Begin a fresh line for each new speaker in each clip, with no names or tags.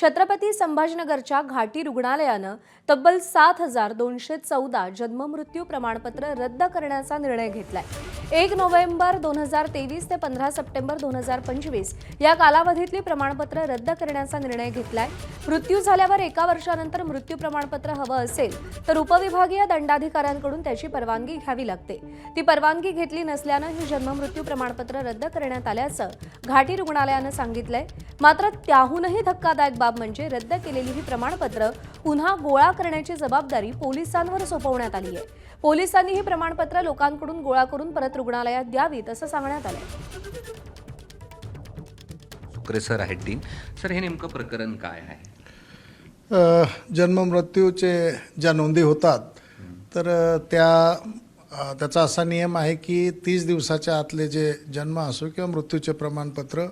छत्रपती संभाजीनगरच्या घाटी रुग्णालयानं तब्बल सात हजार दोनशे चौदा जन्ममृत्यू प्रमाणपत्र रद्द करण्याचा निर्णय घेतलाय. एक नोव्हेंबर दोन हजार तेवीस ते पंधरा सप्टेंबर दोन हजार पंचवीस या कालावधीतली प्रमाणपत्र रद्द करण्याचा निर्णय घेतलाय. मृत्यू झाल्यावर एका वर्षानंतर मृत्यू प्रमाणपत्र हवं असेल तर उपविभागीय दंडाधिकाऱ्यांकडून त्याची परवानगी घ्यावी लागते. ती परवानगी घेतली नसल्यानं ही जन्ममृत्यू प्रमाणपत्र रद्द करण्यात आल्याचं घाटी रुग्णालयानं सांगितलंय. मात्र त्याहूनही धक्कादायक बाब म्हणजे रद्द केलेली ही प्रमाणपत्र पुन्हा गोळा करण्याची जबाबदारी पोलिसांवर सोपवण्यात आली आहे. पोलिसांनी ही प्रमाणपत्र लोकांकडून गोळा करून परत रुग्णालयात द्यावीत असं सांगण्यात आलंय.
सुकरे सर आहेत टीम सर हे नेमकं प्रकरण काय आहे?
अ, जन्ममृत्यूचे ज्या नोंदी होतात तर त्या त्याचा असा नियम आहे की तीस दिवसाच्या आतले जे जन्म असो किंवा मृत्यूचे प्रमाणपत्र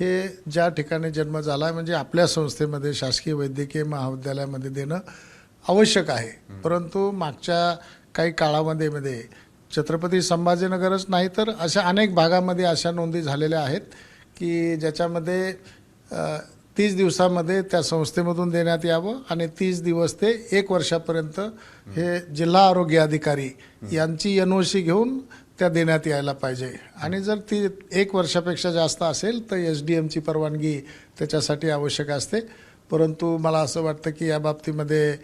हे ज्या ठिकाणी जन्म झाला आहे म्हणजे आपल्या संस्थेमध्ये शासकीय वैद्यकीय महाविद्यालयामध्ये देणं आवश्यक आहे. परंतु मागच्या काही काळामध्ये मध्ये छत्रपती संभाजीनगरच नाही तर अशा अनेक भागामध्ये अशा नोंदी झालेल्या आहेत की ज्याच्यामध्ये तीस दिवसामध्ये त्या संस्थेमधून देण्यात यावं आणि तीस दिवस ते एक वर्षापर्यंत हे जिल्हा आरोग्य अधिकारी यांची एन ओ सी घेऊन त्या देण्यात यायला पाहिजे. आणि जर ती एक वर्षापेक्षा जास्त असेल तर एस डी एमची परवानगी त्याच्यासाठी आवश्यक असते. परंतु मला असं वाटतं की या बाबतीमध्ये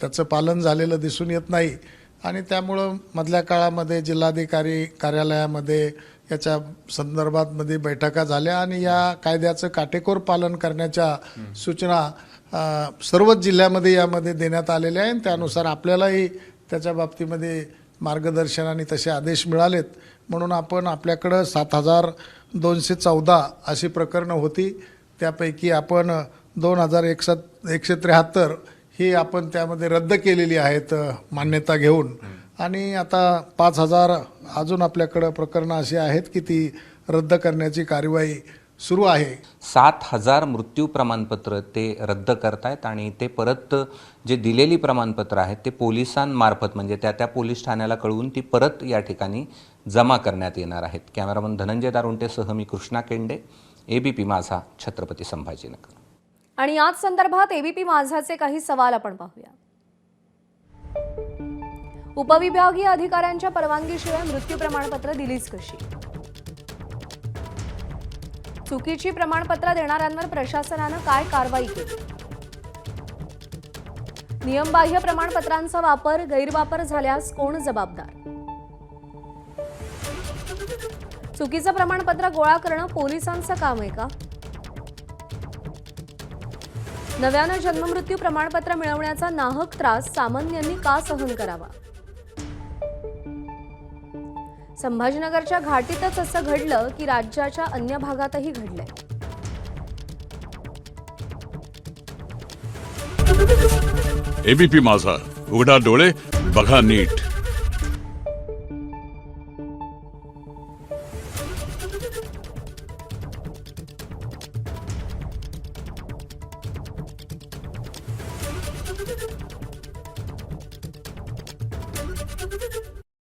त्याचं पालन झालेलं दिसून येत नाही. आणि त्यामुळं मधल्या काळामध्ये जिल्हाधिकारी कार्यालयामध्ये याच्या संदर्भात मध्ये बैठका झाल्या आणि या कायद्याचं काटेकोर पालन करण्याच्या सूचना सर्वच जिल्ह्यामध्ये यामध्ये देण्यात आलेल्या आहे आणि त्यानुसार आपल्यालाही त्याच्या बाबतीमध्ये मार्गदर्शन आणि तसे आदेश मिळालेत. म्हणून आपण आपल्याकडं सात हजार दोनशे चौदा अशी प्रकरणं होती. त्यापैकी आपण दोन हजार एकसात एकशे त्र्याहत्तर ही आपण त्यामध्ये रद्द केलेली आहेत मान्यता घेऊन. आणि आता पाच हजार अजून आपल्याकडं प्रकरणं अशी आहेत की ती रद्द करण्याची कार्यवाही सुरू आहे.
सात हजार मृत्यू प्रमाणपत्र ते रद्द करतायत आणि ते परत जे दिलेली प्रमाणपत्र आहेत ते पोलिसांमार्फत म्हणजे त्या त्या पोलीस ठाण्याला कळवून ती परत या ठिकाणी जमा करण्यात येणार आहेत. कॅमेरामन धनंजय दारुंटेसह मी कृष्णा केंडे एबीपी माझा छत्रपती संभाजीनगर.
आणि याच संदर्भात एबीपी माझाचे काही सवाल आपण पाहूया. उपविभागीय अधिकाऱ्यांच्या परवानगीशिवाय मृत्यू प्रमाणपत्र दिलीच कशी? चुकीची प्रमाणपत्र देणाऱ्यांवर प्रशासनानं काय कारवाई केली? नियमबाह्य प्रमाणपत्रांचा वापर गैरवापर झाल्यास कोण जबाबदार? चुकीचं प्रमाणपत्र गोळा करणं पोलिसांचं काम आहे का? नव्यानं जन्ममृत्यू प्रमाणपत्र मिळवण्याचा नाहक त्रास सामान्यांनी का सहन करावा? संभाजीनगरच्या घाटीतच असं घडलं की राज्याच्या अन्य भागातही घडलंय.
एबीपी माझा. उघडा डोळे बघा नीट.